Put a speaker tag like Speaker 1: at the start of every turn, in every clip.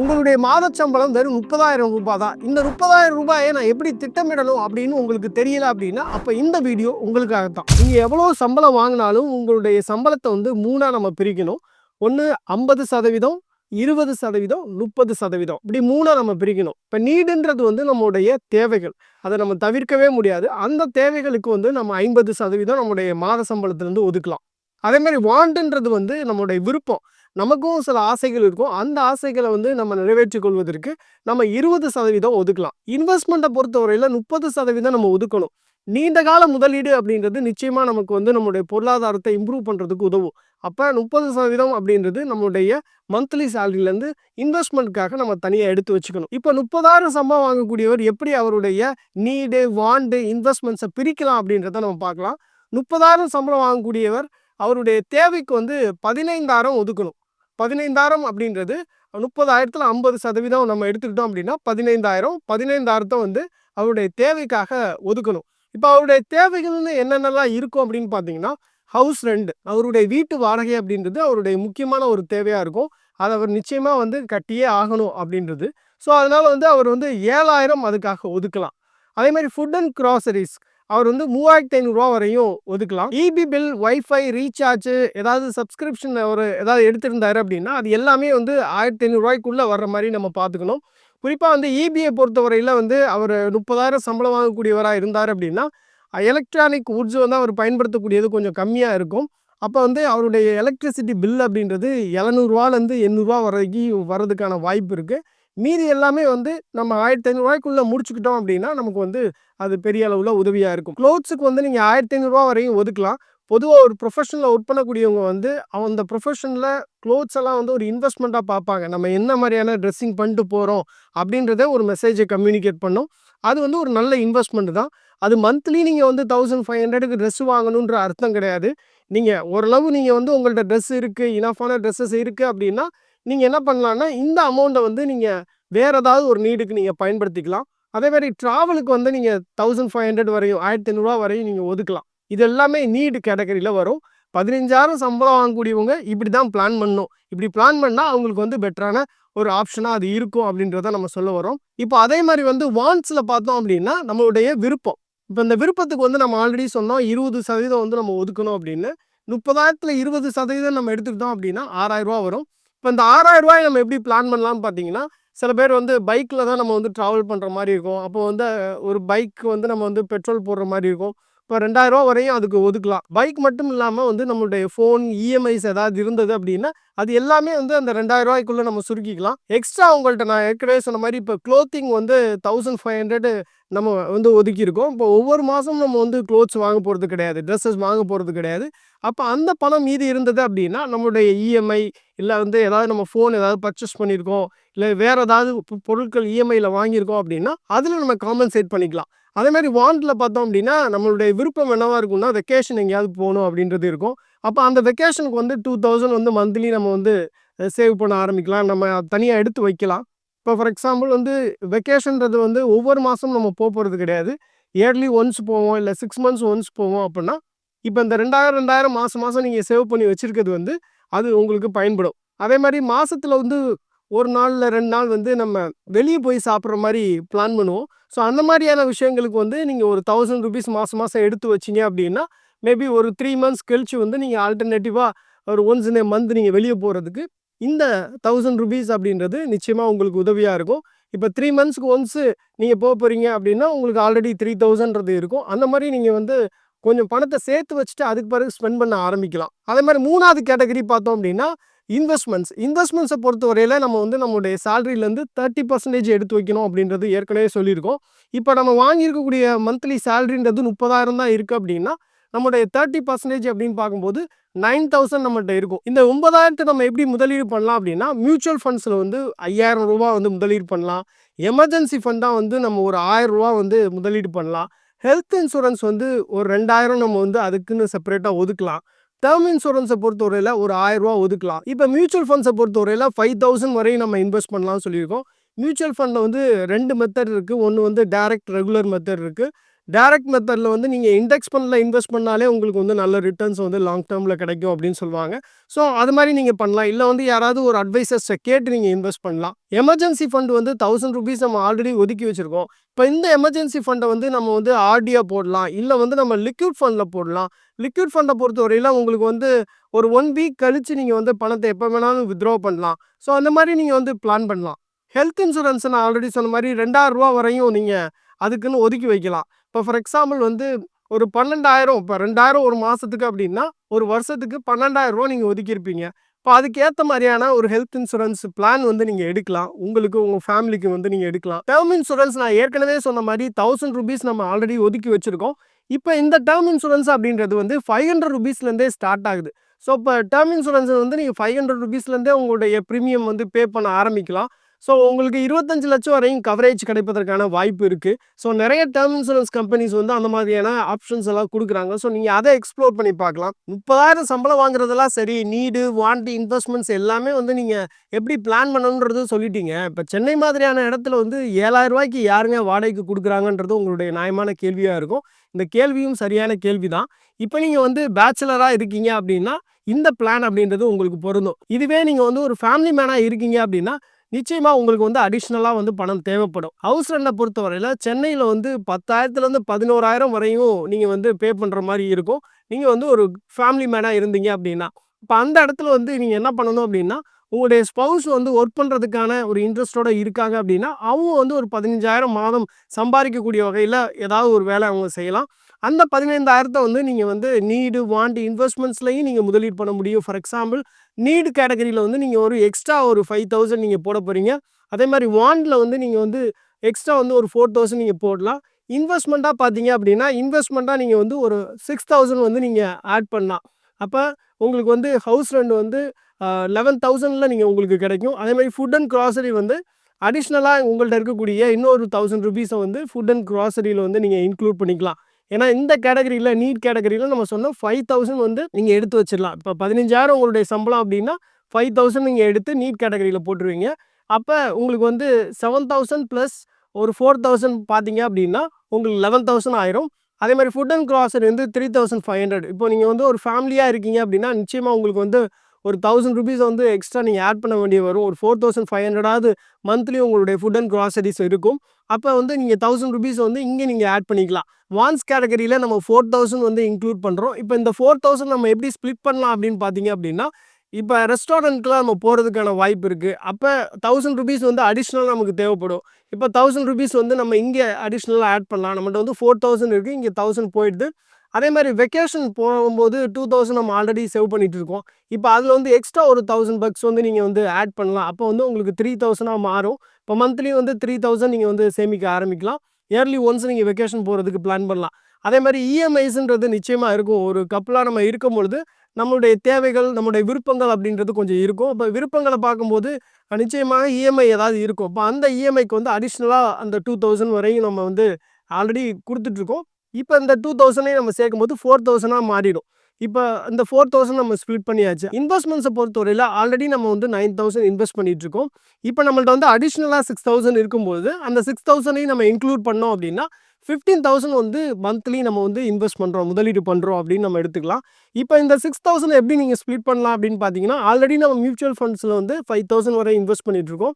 Speaker 1: உங்களுடைய மாத சம்பளம் வெறும் முப்பதாயிரம் ரூபாய் தான் இந்த முப்பதாயிரம் ரூபாயை நான் எப்படி திட்டமிடணும் அப்படின்னு உங்களுக்கு தெரியல அப்படின்னா அப்போ இந்த வீடியோ உங்களுக்காக தான் நீங்கள் எவ்வளோ சம்பளம் வாங்கினாலும் உங்களுடைய சம்பளத்தை வந்து மூணாக நம்ம பிரிக்கணும். ஒன்று ஐம்பது சதவீதம் இருபது சதவீதம் முப்பது சதவீதம். இப்படி மூணாக நம்ம பிரிக்கணும். இப்போ நீடுன்றது வந்து நம்முடைய தேவைகள். அதை நம்ம தவிர்க்கவே முடியாது. அந்த தேவைகளுக்கு வந்து நம்ம ஐம்பது சதவீதம் நம்முடைய மாத சம்பளத்திலேருந்து ஒதுக்கலாம். அதே மாதிரி வாண்டுன்றது வந்து நம்மளுடைய விருப்பம். நமக்கும் சில ஆசைகள் இருக்கும். அந்த ஆசைகளை வந்து நம்ம நிறைவேற்றிக் கொள்வதற்கு நம்ம இருபது சதவீதம் ஒதுக்கலாம். இன்வெஸ்ட்மெண்ட்டை பொறுத்தவரையில் முப்பது சதவீதம் நம்ம ஒதுக்கணும். நீண்ட கால முதலீடு அப்படின்றது நிச்சயமாக நமக்கு வந்து நம்மளுடைய பொருளாதாரத்தை இம்ப்ரூவ் பண்ணுறதுக்கு உதவும். அப்போ முப்பது சதவீதம் அப்படின்றது நம்மளுடைய மந்த்லி சேலரியிலேருந்து இன்வெஸ்ட்மெண்ட்காக நம்ம தனியாக எடுத்து வச்சுக்கணும். இப்போ முப்பதாயிரம் சம்பளம் வாங்கக்கூடியவர் எப்படி அவருடைய நீடு வாண்டு இன்வெஸ்ட்மெண்ட்ஸை பிரிக்கலாம் அப்படின்றத நம்ம பார்க்கலாம். முப்பதாயிரம் சம்பளம் வாங்கக்கூடியவர் அவருடைய தேவைக்கு வந்து பதினைந்தாயிரம் ஒதுக்கணும். பதினைந்தாயிரம் அப்படின்றது முப்பதாயிரத்தில் ஐம்பது சதவீதம் நம்ம எடுத்துக்கிட்டோம் அப்படின்னா பதினைந்தாயிரம் பதினைந்தாயிரத்தை வந்து அவருடைய தேவைக்காக ஒதுக்கணும். இப்போ அவருடைய தேவைகள்னு என்னென்னலாம் இருக்கும் அப்படின்னு பார்த்தீங்கன்னா ஹவுஸ் ரெண்ட் அவருடைய வீட்டு வாடகை அப்படின்றது அவருடைய முக்கியமான ஒரு தேவையாக இருக்கும். அதை அவர் நிச்சயமாக வந்து கட்டியே ஆகணும் அப்படின்றது. ஸோ அதனால் வந்து அவர் வந்து ஏழாயிரம் அதுக்காக ஒதுக்கலாம். அதே மாதிரி ஃபுட் அண்ட் க்ராசரிஸ் அவர் வந்து மூவாயிரத்தி ஐநூறுரூவா வரையும் ஒதுக்கலாம். இபி பில் ஒய்ஃபை ரீசார்ஜ் ஏதாவது சப்ஸ்கிரிப்ஷன் அவர் ஏதாவது எடுத்திருந்தாரு அப்படின்னா அது எல்லாமே வந்து ஆயிரத்தி ஐநூறுரூவாய்க்குள்ளே வர்ற மாதிரி நம்ம பார்த்துக்கணும் குறிப்பாக வந்து இபிஐ பொறுத்தவரையில் வந்து அவர் முப்பதாயிரம் சம்பளம் வாங்கக்கூடியவராக இருந்தார் அப்படின்னா எலக்ட்ரானிக் உட்ஸ் வந்து அவர் பயன்படுத்தக்கூடியது கொஞ்சம் கம்மியாக இருக்கும். அப்போ வந்து அவருடைய எலக்ட்ரிசிட்டி பில் அப்படின்றது எழுநூறுவாலேருந்து எண்ணூறுரூவா வரைக்கும் வர்றதுக்கான வாய்ப்பு இருக்குது மீதி எல்லாமே வந்து நம்ம ஆயிரத்தி ஐநூறுரூவாய்க்குள்ளே முடிச்சுக்கிட்டோம் அப்படின்னா நமக்கு வந்து அது பெரிய அளவில் உதவியாக இருக்கும். க்ளோத்ஸுக்கு வந்து நீங்கள் ஆயிரத்தி ஐநூறுரூவா வரையும் ஒதுக்கலாம். பொதுவாக ஒரு ப்ரொஃபஷனில் ஒர்க் பண்ணக்கூடியவங்க வந்து அந்த ப்ரொஃபஷனில் க்ளோத்ஸ் எல்லாம் வந்து ஒரு இன்வெஸ்ட்மெண்ட்டாக பார்ப்பாங்க. நம்ம என்ன மாதிரியான ட்ரெஸ்ஸிங் பண்ணிட்டு போகிறோம் அப்படின்றத ஒரு மெசேஜை கம்யூனிகேட் பண்ணும். அது வந்து ஒரு நல்ல இன்வெஸ்ட்மெண்ட் தான். அது மந்த்லி நீங்கள் வந்து தௌசண்ட் ஃபைவ் ஹண்ட்ரடுக்கு ட்ரெஸ் வாங்கணுன்ற அர்த்தம் கிடையாது. நீங்கள் ஓரளவு நீங்கள் வந்து உங்கள்கிட்ட ட்ரெஸ் இருக்குது இனஃபான ட்ரெஸ்ஸஸ் இருக்குது அப்படின்னா நீங்கள் என்ன பண்ணலான்னா இந்த அமௌண்ட்டை வந்து நீங்கள் வேறு ஏதாவது ஒரு நீடுக்கு நீங்கள் பயன்படுத்திக்கலாம். அதே மாதிரி ட்ராவலுக்கு வந்து நீங்கள் தௌசண்ட் ஃபைவ் ஹண்ட்ரட் வரையும் ஆயிரத்தி ஐநூறுரூவா வரையும் நீங்கள் ஒதுக்கலாம். இது எல்லாமே நீடு கேட்டகரியில் வரும். பதினஞ்சாயிரம் சம்பளம் வாங்கக்கூடியவங்க இப்படி தான் பிளான் பண்ணும் இப்படி பிளான் பண்ணால் அவங்களுக்கு வந்து பெட்டரான ஒரு ஆப்ஷனாக அது இருக்கும் அப்படின்றத நம்ம சொல்ல வரோம் இப்போ அதே மாதிரி வந்து வான்ஸில் பார்த்தோம் அப்படின்னா நம்மளுடைய விருப்பம். இப்போ இந்த விருப்பத்துக்கு வந்து நம்ம ஆல்ரெடி சொன்னோம் இருபது சதவீதம் வந்து நம்ம ஒதுக்கணும் அப்படின்னு. முப்பதாயிரத்தில் இருபது சதவீதம் நம்ம எடுத்துக்கிட்டோம் அப்படின்னா ஆறாயிரரூவா வரும். இப்போ இந்த ஆறாயிரம் ரூபாய் நம்ம எப்படி பிளான் பண்ணலாம்னு பார்த்தீங்கன்னா சில பேர் வந்து பைக்கில் தான் நம்ம வந்து ட்ராவல் பண்ணுற மாதிரி இருக்கும். அப்போ வந்து ஒரு பைக் வந்து நம்ம வந்து பெட்ரோல் போடுற மாதிரி இருக்கும். இப்போ ரெண்டாயிரரூவா வரையும் அதுக்கு ஒதுக்கலாம். பைக் மட்டும் இல்லாமல் வந்து நம்மளுடைய ஃபோன் இஎம்ஐஸ் ஏதாவது இருந்தது அப்படின்னா அது எல்லாமே வந்து அந்த ரெண்டாயிரம் ரூபாய்க்குள்ளே நம்ம சுருக்கிக்கலாம். எக்ஸ்ட்ரா உங்கள்கிட்ட நான் ஏற்கனவே சொன்ன மாதிரி இப்போ க்ளோத்திங் வந்து தௌசண்ட் ஃபைவ் ஹண்ட்ரட் நம்ம வந்து ஒதுக்கியிருக்கோம். இப்போ ஒவ்வொரு மாதம் நம்ம வந்து க்ளோத்ஸ் வாங்க போகிறது கிடையாது. ட்ரெஸ்ஸஸ் வாங்க போகிறது கிடையாது. அப்போ அந்த பணம் மீதி இருந்தது அப்படின்னா நம்மளுடைய இஎம்ஐ இல்லை வந்து ஏதாவது நம்ம ஃபோன் ஏதாவது பர்ச்சேஸ் பண்ணியிருக்கோம். இல்லை வேறு ஏதாவது பொருட்கள் இஎம்ஐயில் வாங்கியிருக்கோம் அப்படின்னா அதில் நம்ம காம்பன்சேட் பண்ணிக்கலாம். அதே மாதிரி வாண்டில் பார்த்தோம் அப்படின்னா நம்மளுடைய விருப்பம் என்னவாக இருக்கும்னா வெக்கேஷன் எங்கேயாவது போகணும் அப்படின்றது இருக்கும். அப்போ அந்த வெக்கேஷனுக்கு வந்து டூ தௌசண்ட் வந்து மந்த்லி நம்ம வந்து சேவ் பண்ண ஆரம்பிக்கலாம். நம்ம தனியாக எடுத்து வைக்கலாம். இப்போ ஃபார் எக்ஸாம்பிள் வந்து வெக்கேஷன்றது வந்து ஒவ்வொரு மாதம் நம்ம போகிறது கிடையாது. இயர்லி ஒன்ஸ் போவோம் இல்லை சிக்ஸ் மந்த்ஸ் ஒன்ஸ் போவோம் அப்படின்னா இப்போ இந்த ரெண்டாயிரம் ரெண்டாயிரம் மாதம் மாதம் நீங்கள் சேவ் பண்ணி வச்சுருக்கிறது வந்து அது உங்களுக்கு பயன்படும். அதே மாதிரி மாதத்தில் வந்து ஒரு நாளில் ரெண்டு நாள் வந்து நம்ம வெளியே போய் சாப்பிட்ற மாதிரி பிளான் பண்ணுவோம். ஸோ அந்த மாதிரியான விஷயங்களுக்கு வந்து நீங்கள் ஒரு தௌசண்ட் ருபீஸ் மாதம் மாதம் எடுத்து வச்சிங்க அப்படின்னா மேபி ஒரு த்ரீ மந்த்ஸ் கழிச்சு வந்து நீங்கள் ஆல்டர்னேட்டிவாக ஒரு ஒன்ஸ் இன் மந்த் நீங்கள் வெளியே போகிறதுக்கு இந்த தௌசண்ட் ருபீஸ் அப்படின்றது நிச்சயமாக உங்களுக்கு உதவியாக இருக்கும். இப்போ த்ரீ மந்த்ஸ்க்கு ஒன்ஸு நீங்கள் போக போகிறீங்க அப்படின்னா உங்களுக்கு ஆல்ரெடி த்ரீ தௌசண்ட்றது இருக்கும். அந்த மாதிரி நீங்கள் வந்து கொஞ்சம் பணத்தை சேர்த்து வச்சுட்டு அதுக்கு பிறகு ஸ்பெண்ட் பண்ண ஆரம்பிக்கலாம். அதே மாதிரி மூணாவது கேட்டகரி பார்த்தோம் அப்படின்னா இன்வெஸ்ட்மெண்ட்ஸ் இன்வெஸ்ட்மெண்ட்ஸை பொறுத்தவரையில் நம்ம வந்து நம்மளுடைய சேலரியிலேருந்து தேர்ட்டி பர்சன்டேஜ் எடுத்து வைக்கணும் அப்படின்றது ஏற்கனவே சொல்லியிருக்கோம். இப்போ நம்ம வாங்கியிருக்கக்கூடிய மந்த்லி சேலரின்றது முப்பதாயிரம் தான் இருக்குது அப்படின்னா நம்மளுடைய தேர்ட்டி பர்சன்டேஜ் அப்படின்னு பார்க்கும்போது நைன் தௌசண்ட் நம்மகிட்ட இருக்கும். இந்த ஒன்பதாயிரத்தை நம்ம எப்படி முதலீடு பண்ணலாம் அப்படின்னா மியூச்சுவல் ஃபண்ட்ஸில் வந்து ஐயாயிரம் ரூபா வந்து முதலீடு பண்ணலாம். எமர்ஜென்சி ஃபண்டாக வந்து நம்ம ஒரு ஆயிரம் ரூபா வந்து முதலீடு பண்ணலாம். ஹெல்த் இன்சூரன்ஸ் வந்து ஒரு ரெண்டாயிரம் நம்ம வந்து அதுக்குன்னு செப்பரேட்டாக ஒதுக்கலாம். டேர்ம் இன்சூரன்ஸை பொறுத்தவரையில் ஒரு ஆயிரரூவா ஒதுக்கலாம். இப்போ மியூச்சுவல் ஃபண்ட்ஸை பொறுத்தவரையில் ஃபைவ் தௌசண்ட் வரையும் நம்ம இன்வெஸ்ட் பண்ணலாம்னு சொல்லியிருக்கோம். மியூச்சுவல் ஃபண்டில் வந்து ரெண்டு மெத்தட் இருக்குது ஒன்று வந்து டைரக்ட் ரெகுலர் மெத்தட் இருக்குது டைரக்ட் மெத்தடில் வந்து நீங்கள் இண்டெக்ஸ் ஃபண்டில் இன்வெஸ்ட் பண்ணாலே உங்களுக்கு வந்து நல்ல ரிட்டர்ன்ஸ் வந்து லாங் டேர்மில் கிடைக்கும் அப்படின்னு சொல்லுவாங்க. ஸோ அது மாதிரி நீங்கள் பண்ணலாம். இல்லை வந்து யாராவது ஒரு அட்வைசர்ஸை கேட்டு நீங்கள் இன்வெஸ்ட் பண்ணலாம். எமர்ஜென்சி ஃபண்ட் வந்து தௌசண்ட் ருபீஸ் நம்ம ஆல்ரெடி ஒதுக்கி வச்சுருக்கோம். இப்போ இந்த எமர்ஜென்சி ஃபண்டை வந்து நம்ம வந்து ஆர்டியாக போடலாம். இல்லை வந்து நம்ம லிக்விட் ஃபண்டில் போடலாம். லிக்விட் ஃபண்டை பொறுத்தவரையில் உங்களுக்கு வந்து ஒரு ஒன் வீக் கழித்து நீங்கள் வந்து பணத்தை எப்போ வேணாலும் வித்ட்ரா பண்ணலாம். ஸோ அந்த மாதிரி நீங்கள் வந்து பிளான் பண்ணலாம். ஹெல்த் இன்சூரன்ஸ் நான் ஆல்ரெடி சொன்ன மாதிரி ரெண்டாயிரம் ரூபா வரையும் நீங்கள் அதுக்குன்னு ஒதுக்கி வைக்கலாம். இப்போ ஃபார் எக்ஸாம்பிள் வந்து ஒரு பன்னெண்டாயிரம் இப்போ ரெண்டாயிரம் ஒரு மாதத்துக்கு அப்படின்னா ஒரு வருஷத்துக்கு பன்னெண்டாயிரம் ரூபா நீங்கள் ஒதுக்கியிருப்பீங்க. இப்போ அதுக்கேற்ற மாதிரியான ஒரு ஹெல்த் இன்சூரன்ஸ் பிளான் வந்து நீங்கள் எடுக்கலாம். உங்களுக்கு உங்கள் ஃபேமிலிக்கு வந்து நீங்கள் எடுக்கலாம். டேர்ம் இன்சூரன்ஸ் நான் ஏற்கனவே சொன்ன மாதிரி தௌசண்ட் ருபீஸ் நம்ம ஆல்ரெடி ஒதுக்கி வச்சுருக்கோம். இப்போ இந்த டேர்ம் இன்சூரன்ஸ் அப்படின்றது வந்து ஃபைவ் ஹண்ட்ரட் ருபீஸ்லேருந்தே ஸ்டார்ட் ஆகுது. ஸோ இப்போ டேர்ம் இன்சூரன்ஸ் வந்து நீங்கள் ஃபைவ் ஹண்ட்ரட் ருபீஸ்லேருந்தே உங்களுடைய ப்ரீமியம் வந்து பே பண்ண ஆரம்பிக்கலாம். ஸோ உங்களுக்கு இருபத்தஞ்சு லட்சம் வரையும் கவரேஜ் கிடைப்பதற்கான வாய்ப்பு இருக்குது ஸோ நிறைய டேர்ம் இன்சூரன்ஸ் கம்பெனிஸ் வந்து அந்த மாதிரியான ஆப்ஷன்ஸ் எல்லாம் கொடுக்குறாங்க. ஸோ நீங்கள் அதை எக்ஸ்ப்ளோர் பண்ணி பார்க்கலாம். முப்பதாயிரம் சம்பளம் வாங்குறதெல்லாம் சரி நீடு வாண்ட் இன்வெஸ்ட்மெண்ட்ஸ் எல்லாமே வந்து நீங்கள் எப்படி பிளான் பண்ணணுன்றது சொல்லிட்டீங்க. இப்போ சென்னை மாதிரியான இடத்துல வந்து ஏழாயிரம் ரூபாய்க்கு யாருங்க வாடகைக்கு கொடுக்குறாங்கன்றது உங்களுடைய நியாயமான கேள்வியாக இருக்கும். இந்த கேள்வியும் சரியான கேள்வி தான் இப்போ நீங்கள் வந்து பேச்சுலராக இருக்கீங்க அப்படின்னா இந்த பிளான் அப்படின்றது உங்களுக்கு பொருந்தும். இதுவே நீங்கள் வந்து ஒரு ஃபேமிலி மேனாக இருக்கீங்க அப்படின்னா நிச்சயமாக உங்களுக்கு வந்து அடிஷ்னலாக வந்து பணம் தேவைப்படும். ஹவுஸ் ரெண்டை பொறுத்தவரையில் சென்னையில் வந்து பத்தாயிரத்துலேருந்து பதினோராயிரம் வரையும் நீங்கள் வந்து பே பண்ணுற மாதிரி இருக்கும். நீங்கள் வந்து ஒரு ஃபேமிலி மேனாக இருந்தீங்க அப்படின்னா இப்போ அந்த இடத்துல வந்து நீங்கள் என்ன பண்ணணும் அப்படின்னா உங்களுடைய ஸ்பவுஸ் வந்து ஒர்க் பண்ணுறதுக்கான ஒரு இன்ட்ரெஸ்டோட இருக்காங்க அப்படின்னா அவங்க வந்து ஒரு பதினஞ்சாயிரம் மாதம் சம்பாதிக்கக்கூடிய வகையில் ஏதாவது ஒரு வேலை அவங்க செய்யலாம். அந்த பதினைந்தாயிரத்தை வந்து நீங்கள் வந்து நீடு வாண்ட் இன்வெஸ்ட்மெண்ட்ஸ்லையும் நீங்கள் முதலீடு பண்ண முடியும். ஃபார் எக்ஸாம்பிள் நீடு கேட்டகரியில் வந்து நீங்கள் ஒரு எக்ஸ்ட்ரா ஒரு ஃபைவ் தௌசண்ட் நீங்கள் போட போகிறீங்க அதே மாதிரி வாண்டில் வந்து நீங்கள் வந்து எக்ஸ்ட்ரா வந்து ஒரு ஃபோர் தௌசண்ட் நீங்கள் போடலாம். இன்வெஸ்ட்மெண்ட்டாக பார்த்தீங்க அப்படின்னா இன்வெஸ்ட்மெண்ட்டாக நீங்கள் வந்து ஒரு சிக்ஸ் தௌசண்ட் வந்து நீங்கள் ஆட் பண்ணலாம். அப்போ உங்களுக்கு வந்து ஹவுஸ் ரெண்ட் வந்து லெவன் தௌசண்டில் நீங்கள் உங்களுக்கு கிடைக்கும். அதே மாதிரி ஃபுட் அண்ட் க்ராசரி வந்து அடிஷ்னலாக உங்கள்கிட்ட இருக்கக்கூடிய இன்னொரு தௌசண்ட் ருபீஸை வந்து ஃபுட் அண்ட் க்ராசரியில் வந்து நீங்கள் இன்க்ளூட் பண்ணிக்கலாம். ஏன்னா இந்த கேட்டகரியில் நீட் கேட்டகரியில் நம்ம சொன்னோம் ஃபைவ் தௌசண்ட் வந்து நீங்கள் எடுத்து வச்சிடலாம். இப்போ பதினஞ்சாயிரம் உங்களுடைய சம்பளம் அப்படின்னா ஃபைவ் தௌசண்ட் நீங்கள் எடுத்து நீட் கேட்டகரியில் போட்டுருவீங்க. அப்போ உங்களுக்கு வந்து செவன் தௌசண்ட் ப்ளஸ் ஒரு ஃபோர் தௌசண்ட் பார்த்தீங்க அப்படின்னா உங்களுக்கு லெவன் தௌசண்ட் ஆயிரும். அதே மாதிரி ஃபுட் அண்ட் கிராசரி வந்து த்ரீ தௌசண்ட் ஃபைவ் ஹண்ட்ரட் இப்போ நீங்கள் வந்து ஒரு ஃபேமிலியாக இருக்கீங்க அப்படின்னா நிச்சயமாக உங்களுக்கு வந்து ஒரு தௌசண்ட் ருபீஸ் வந்து எக்ஸ்ட்ரா நீங்கள் ஆட் பண்ண வேண்டிய வரும். ஒரு ஃபோர் தௌசண்ட் ஃபைவ் ஹண்ட்ரடாவது மந்த்லி உங்களுடைய ஃபுட் அண்ட் க்ராசரிஸ் இருக்கும். அப்போ வந்து நீங்கள் தௌசண்ட் ருபீஸ் வந்து இங்கே நீங்கள் ஆட் பண்ணிக்கலாம். வான்ஸ் கேட்டகரியில் நம்ம ஃபோர் தௌசண்ட் வந்து இன்க்ளூட் பண்ணுறோம் இப்போ இந்த ஃபோர் தௌசண்ட் நம்ம எப்படி ஸ்ப்ளிட் பண்ணலாம் அப்படின்னு பார்த்தீங்க அப்படின்னா இப்போ ரெஸ்டாரண்ட்டுக்குலாம் நம்ம போகிறதுக்கான வாய்ப்பு இருக்குது அப்போ தௌசண்ட் ருபீஸ் வந்து அடிஷ்னலாக நமக்கு தேவைப்படும். இப்போ தௌசண்ட் ருபீஸ் வந்து நம்ம இங்கே அடிஷ்னலாக ஆட் பண்ணலாம். நம்மகிட்ட வந்து ஃபோர் தௌசண்ட் இருக்குது இங்கே தௌசண்ட் போயிடுது. அதே மாதிரி வெக்கேஷன் போகும்போது டூ தௌசண்ட் நம்ம ஆல்ரெடி சேவ் பண்ணிட்டு இருக்கோம் இப்போ அதில் வந்து எக்ஸ்ட்ரா ஒரு தௌசண்ட் பக்ஸ் வந்து நீங்கள் வந்து ஆட் பண்ணலாம். அப்போ வந்து உங்களுக்கு த்ரீ தௌசண்டாக மாறும். இப்போ மந்த்லி வந்து த்ரீ தௌசண்ட் நீங்கள் வந்து சேமிக்க ஆரம்பிக்கலாம். இயர்லி ஒன்ஸ் நீங்கள் வெக்கேஷன் போகிறதுக்கு பிளான் பண்ணலாம். அதே மாதிரி இஎம்ஐஸ்ன்றது நிச்சயமாக இருக்கும். ஒரு கப்பலாக நம்ம இருக்கும் பொழுது நம்மளுடைய தேவைகள் நம்மளுடைய விருப்பங்கள் அப்படின்றது கொஞ்சம் இருக்கும். இப்போ விருப்பங்களை பார்க்கும்போது நிச்சயமாக இஎம்ஐ ஏதாவது இருக்கும். இப்போ அந்த இஎம்ஐக்கு வந்து அடிஷ்னலாக அந்த டூ தௌசண்ட் வரையும் நம்ம வந்து ஆல்ரெடி கொடுத்துட்ருக்கோம் இப்போ இந்த டூ தௌசண்டே நம்ம சேர்க்கும்போது ஃபோர் தௌசண்டாக மாறிடும். இப்போ இந்த ஃபோர் தௌசண்ட் நம்ம ஸ்பிளிட் பண்ணியாச்சு. இன்வெஸ்ட்மெண்ட்ஸை பொறுத்தவரையில் ஆல்ரெடி நம்ம வந்து நைன் தௌசண்ட் இன்வெஸ்ட் பண்ணிட்டு இருக்கோம். இப்போ நம்மள்ட்ட வந்து அடிஷ்னலாக சிக்ஸ் தௌசண்ட் இருக்கும்போது அந்த சிக்ஸ் தௌசண்டையும் நம்ம இன்க்ளூட் பண்ணோம் அப்படின்னா ஃபிஃப்டீன் தௌசண்ட் வந்து மந்த்லி நம்ம வந்து இன்வெஸ்ட் பண்ணுறோம் முதலீடு பண்ணுறோம் அப்படின்னு நம்ம எடுத்துக்கலாம். இப்போ இந்த சிக்ஸ் தௌசண்ட் எப்படி நீங்கள் ஸ்ப்ளிட் பண்ணலாம் அப்படின்னு பார்த்தீங்கன்னா ஆல்ரெடி நம்ம மியூச்சுவல் ஃபண்ட்ஸில் வந்து ஃபைவ் தௌசண்ட் வரை இன்வெஸ்ட் பண்ணிட்டு இருக்கோம்.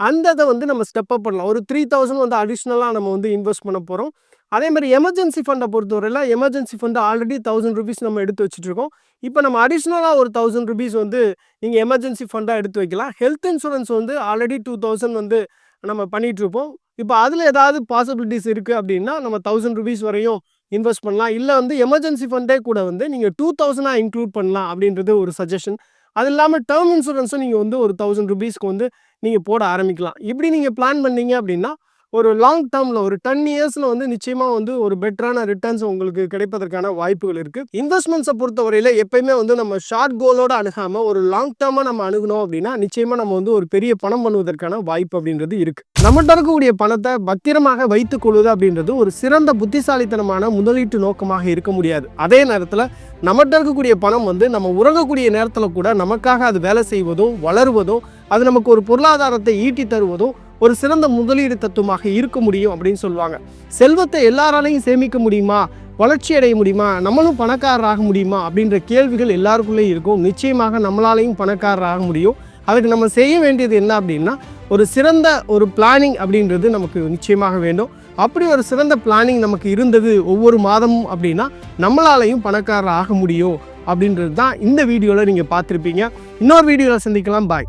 Speaker 1: அந்த இதை வந்து நம்ம ஸ்டெப் அப் பண்ணலாம். ஒரு த்ரீ தௌசண்ட் வந்து அடிஷ்னலாக நம்ம வந்து இன்வெஸ்ட் பண்ண போகிறோம் அதே மாதிரி எமர்ஜென்சி ஃபண்டை பொறுத்தவரையில் emergency fund already thousand rupees நம்ம எடுத்து வச்சுட்ருக்கோம் இப்போ நம்ம அடிஷ்னலாக ஒரு தௌசண்ட் ருபீஸ் வந்து நீங்கள் எமர்ஜென்சி ஃபண்டாக எடுத்து வைக்கலாம். ஹெல்த் இன்சூரன்ஸ் வந்து ஆல்ரெடி டூ தௌசண்ட் வந்து நம்ம பண்ணிகிட்ருப்போம் இப்போ அதில் ஏதாவது பாசிபிலிட்டிஸ் இருக்குது அப்படின்னா நம்ம தௌசண்ட் ருபீஸ் வரையும் இன்வெஸ்ட் பண்ணலாம். இல்லை வந்து எமர்ஜென்சி ஃபண்டே கூட வந்து நீங்கள் டூ தௌசண்டாக இன்க்ளூட் பண்ணலாம் அப்படின்றது ஒரு சஜஷன் அது இல்லாமல் டேர்ம் இன்சூரன்ஸும் நீங்கள் வந்து ஒரு தௌசண்ட் ருபீஸ்க்கு வந்து நீங்கள் போட ஆரம்பிக்கலாம். இப்படி நீங்கள் பிளான் பண்ணீங்க அப்படின்னா ஒரு லாங் டேர்மில் ஒரு டென் இயர்ஸில் வந்து நிச்சயமாக வந்து ஒரு பெட்டரான ரிட்டர்ன்ஸ் உங்களுக்கு கிடைப்பதற்கான வாய்ப்புகள் இருக்குது இன்வெஸ்ட்மெண்ட்ஸை பொறுத்தவரையில் எப்பயுமே வந்து நம்ம ஷார்ட் கோலோட அணுகாமல் ஒரு லாங் டேர்மாக நம்ம அணுகணும் அப்படின்னா நிச்சயமாக நம்ம வந்து ஒரு பெரிய பணம் பண்ணுவதற்கான வாய்ப்பு அப்படின்றது இருக்குது நம்மகிட்ட இருக்கக்கூடிய பணத்தை பத்திரமாக வைத்துக் கொள்வது அப்படின்றது ஒரு சிறந்த புத்திசாலித்தனமான முதலீட்டு நோக்கமாக இருக்க முடியாது. அதே நேரத்தில் நம்மகிட்ட இருக்கக்கூடிய பணம் வந்து நம்ம உறங்கக்கூடிய நேரத்தில் கூட நமக்காக அது வேலை செய்வதும் வளருவதும் அது நமக்கு ஒரு பொருளாதாரத்தை ஈட்டி தருவதும் ஒரு சிறந்த முதலீடு தத்துவமாக இருக்க முடியும் அப்படின்னு சொல்லுவாங்க. செல்வத்தை எல்லாராலையும் சேமிக்க முடியுமா? வளர்ச்சி அடைய முடியுமா? நம்மளும் பணக்காரராக முடியுமா? அப்படின்ற கேள்விகள் எல்லாருக்குள்ளேயும் இருக்கும். நிச்சயமாக நம்மளாலையும் பணக்காரராக முடியும். அதுக்கு நம்ம செய்ய வேண்டியது என்ன அப்படின்னா ஒரு சிறந்த ஒரு பிளானிங் அப்படின்றது நமக்கு நிச்சயமாக வேண்டும். அப்படி ஒரு சிறந்த பிளானிங் நமக்கு இருந்தது ஒவ்வொரு மாதமும் அப்படின்னா நம்மளாலையும் பணக்காரர் ஆக முடியும் அப்படின்றது தான் இந்த வீடியோவில் நீங்கள் பார்த்துருப்பீங்க. இன்னொரு வீடியோவில் சந்திக்கலாம். பாய்